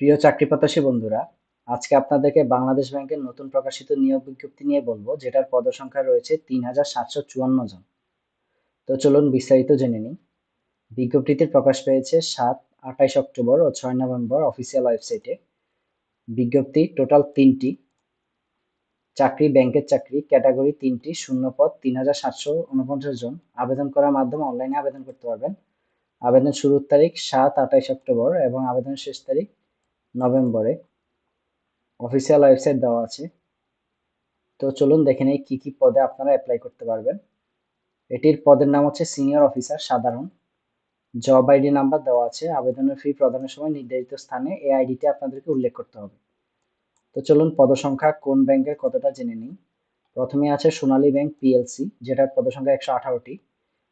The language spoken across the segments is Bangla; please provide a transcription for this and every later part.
প্রিয় চাকরি প্রত্যাশী বন্ধুরা, আজকে আপনাদেরকে বাংলাদেশ ব্যাংকের নতুন প্রকাশিত নিয়োগ বিজ্ঞপ্তি নিয়ে বলব, যেটার পদসংখ্যা রয়েছে তিন হাজার সাতশো চুয়ান্ন জন। তো চলুন বিস্তারিত জেনে নিই। বিজ্ঞপ্তিতে প্রকাশ পেয়েছে সাত, আঠাইশ অক্টোবর ও ছয় নভেম্বর অফিসিয়াল ওয়েবসাইটে। বিজ্ঞপ্তি টোটাল তিনটি। চাকরি, ব্যাংকের চাকরি, ক্যাটাগরি তিনটি, শূন্য পদ তিন হাজার সাতশো উনপঞ্চাশ জন। আবেদন করার মাধ্যমে অনলাইনে আবেদন করতে পারবেন। আবেদন শুরুর তারিখ সাত, আঠাইশ অক্টোবর এবং আবেদনের শেষ তারিখ নভেম্বরে অফিসিয়াল ওয়েবসাইট দেওয়া আছে। তো চলুন দেখে নেই কী কী পদে আপনারা অ্যাপ্লাই করতে পারবেন। এটির পদের নাম হচ্ছে সিনিয়র অফিসার সাধারণ। জব আইডি নাম্বার দেওয়া আছে। আবেদনের ফি প্রদানের সময় নির্ধারিত স্থানে এই আইডিটি আপনাদেরকে উল্লেখ করতে হবে। তো চলুন পদসংখ্যা কোন ব্যাংকের কতটা জেনে নিই। প্রথমে আছে সোনালী ব্যাংক পিএলসি যেটার পদসংখ্যা একশো আঠারোটি।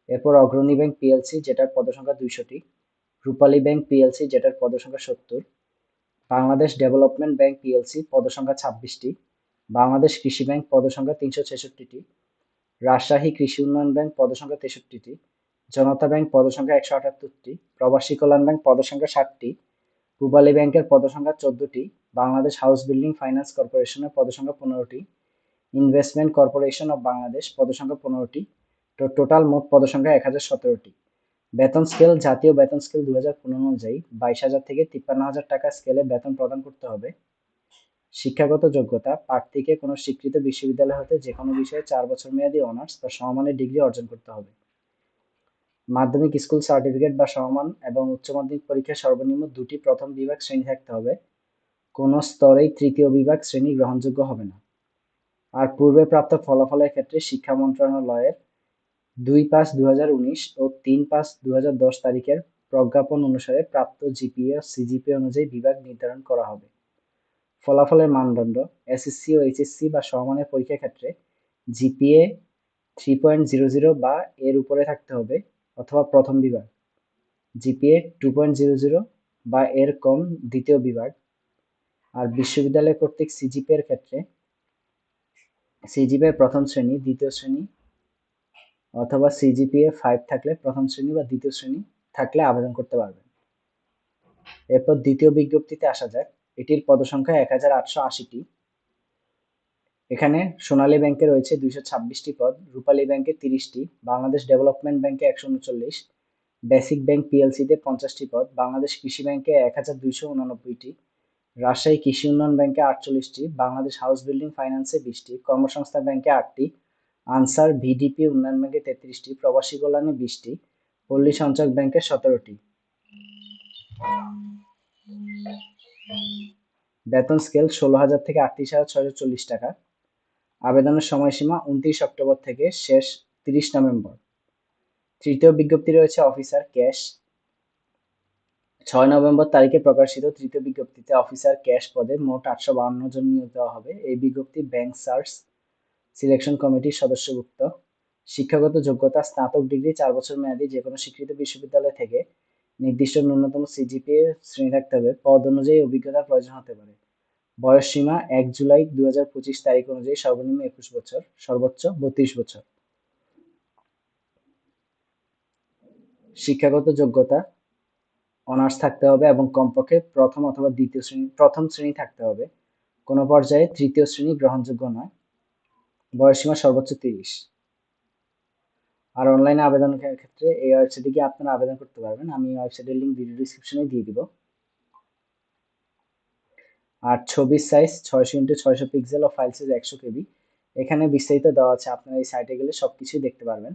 এরপর অগ্রণী ব্যাংক পিএলসি যেটার পদসংখ্যা দুইশোটি। রূপালী ব্যাংক পিএলসি যেটার পদসংখ্যা সত্তর। বাংলাদেশ ডেভেলপমেন্ট ব্যাংক পিএলসি পদসংখ্যা ছাব্বিশটি, বাংলাদেশ কৃষি ব্যাংক পদসংখ্যা তিনশো ছেষট্টিটি, রাজশাহী কৃষি উন্নয়ন ব্যাংক পদসংখ্যা তেষট্টিটি, জনতা ব্যাংক পদসংখ্যা একশো আটাত্তরটি, প্রবাসী কল্যাণ ব্যাংক পদসংখ্যা ষাটটি পূবালী ব্যাংকের পদসংখ্যা চোদ্দটি, বাংলাদেশ হাউস বিল্ডিং ফাইন্যান্স কর্পোরেশনের পদসংখ্যা পনেরোটি, ইনভেস্টমেন্ট কর্পোরেশন অব বাংলাদেশ পদসংখ্যা পনেরোটি টোটাল মোট পদসংখ্যা এক হাজার সতেরোটি। বেতন স্কেল জাতীয় বেতন স্কেল দু হাজার পনেরো অনুযায়ী বাইশ হাজার থেকে তিপ্পান্ন হাজার টাকা স্কেলে বেতন প্রদান করতে হবে। শিক্ষাগত যোগ্যতা, প্রার্থীকে কোনো স্বীকৃত বিশ্ববিদ্যালয় হতে যে কোনো বিষয়ে চার বছর মেয়াদী অনার্স বা সমমানের ডিগ্রি অর্জন করতে হবে। মাধ্যমিক স্কুল সার্টিফিকেট বা সমমান এবং উচ্চ মাধ্যমিক পরীক্ষায় সর্বনিম্ন দুটি প্রথম বিভাগ শ্রেণি থাকতে হবে। কোনো স্তরেই তৃতীয় বিভাগ শ্রেণি গ্রহণযোগ্য হবে না। আর পূর্বে প্রাপ্ত ফলাফলের ক্ষেত্রে শিক্ষা মন্ত্রণালয়ের দুই পাঁচ দু ও তিন পাঁচ দু তারিখের প্রজ্ঞাপন অনুসারে প্রাপ্ত জিপিএ সিজিপি অনুযায়ী বিভাগ নির্ধারণ করা হবে। ফলাফলের মানদণ্ড, এসএসসি ও এইচএসসি বা সমমানের পরীক্ষার ক্ষেত্রে GPA three point zero zero বা এর উপরে থাকতে হবে অথবা প্রথম বিভাগ, GPA two point zero zero বা এর কম দ্বিতীয় বিভাগ, আর বিশ্ববিদ্যালয় কর্তৃক সিজিপি এর ক্ষেত্রে সিজিপি প্রথম শ্রেণি, দ্বিতীয় শ্রেণি অথবা সিজিপিএ ফাইভ থাকলে প্রথম শ্রেণি বা দ্বিতীয় শ্রেণি থাকলে আবেদন করতে পারবেন। এরপর দ্বিতীয় বিজ্ঞপ্তিতে আসা যাক। এটির পদসংখ্যা এক হাজার আটশো আশিটি। এখানে সোনালী ব্যাংকে রয়েছে দুইশো ছাব্বিশটি পদ, রূপালী ব্যাংকে তিরিশটি, বাংলাদেশ ডেভেলপমেন্ট ব্যাংকে একশো উনচল্লিশ, বেসিক ব্যাংক পিএলসিতে পঞ্চাশটি পদ, বাংলাদেশ কৃষি ব্যাংকে এক হাজার দুইশো উনানব্বইটি, রাজশাহী কৃষি উন্নয়ন ব্যাংকে আটচল্লিশটি, বাংলাদেশ হাউস বিল্ডিং ফাইন্যান্সে বিশটি, কর্মসংস্থান ব্যাংকে আটটি আনসার ভিডিপি উন্নয়ন ব্যাংকে তেত্রিশটি, প্রবাসী কল্যাণে বিশটি, পল্লী সঞ্চয় ব্যাংকে সতেরোটি। বেতন স্কেল ষোলো হাজার থেকে আটত্রিশ হাজার ছয়শো চল্লিশ টাকা। আবেদনের সময়সীমা উনত্রিশ অক্টোবর থেকে শেষ তিরিশ নভেম্বর। তৃতীয় বিজ্ঞপ্তি রয়েছে, অফিসার ক্যাশ ছয় নভেম্বর তারিখে প্রকাশিত তৃতীয় বিজ্ঞপ্তিতে অফিসার ক্যাশ পদে মোট আটশো বাহান্ন জন নিয়োগ দেওয়া হবে। এই বিজ্ঞপ্তি ব্যাংক সার্চ সিলেকশন কমিটির সদস্যভুক্ত, শিক্ষাগত যোগ্যতা, স্নাতক ডিগ্রি, চার বছর মেয়াদী যে কোনো স্বীকৃত বিশ্ববিদ্যালয় থেকে নির্দিষ্ট ন্যূনতম সিজিপিএ শ্রেণি থাকতে হবে। পদ অনুযায়ী অভিজ্ঞতার প্রয়োজন হতে পারে। বয়স সীমা এক জুলাই দু হাজার পঁচিশ তারিখ অনুযায়ী সর্বনিম্ন একুশ বছর, সর্বোচ্চ বত্রিশ বছর। শিক্ষাগত যোগ্যতা, অনার্স থাকতে হবে এবং কমপক্ষে প্রথম অথবা দ্বিতীয় শ্রেণি, প্রথম শ্রেণি থাকতে হবে। কোনো পর্যায়ে তৃতীয় শ্রেণি গ্রহণযোগ্য নয়। বয়সীমা সর্বোচ্চ তিরিশ। আর অনলাইনে আবেদনের ক্ষেত্রে এই ওয়েবসাইটে গিয়ে আপনারা আবেদন করতে পারবেন। আমি ওয়েবসাইটের লিঙ্ক ভিডিও ডিসক্রিপশনে দিয়ে দিব। আর ছবির সাইজ ছয়শো ইন্টু ছয়শো পিক্সেল ও ফাইল সাইজ একশো কেবি। এখানে বিস্তারিত দেওয়া আছে, আপনারা এই সাইটে গেলে সব কিছুই দেখতে পারবেন।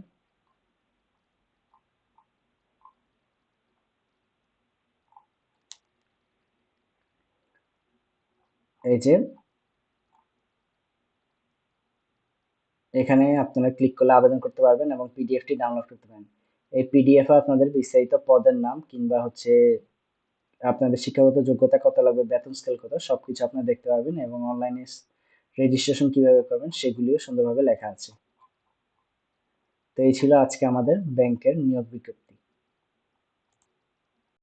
এই যে এখানে আপনারা ক্লিক করলে আবেদন করতে পারবেন এবং পিডিএফটি ডাউনলোড করতে পারেন। এই পিডিএফ আপনাদের বিস্তারিত পদের নাম কিংবা হচ্ছে আপনাদের শিক্ষাগত যোগ্যতা কত লাগবে, বেতন স্কেল কত সব কিছু আপনারা দেখতে পারবেন এবং অনলাইনে রেজিস্ট্রেশন কীভাবে করবেন সেগুলিও সুন্দরভাবে লেখা আছে। তো এই ছিল আজকে আমাদের ব্যাংকের নিয়োগ বিজ্ঞপ্তি।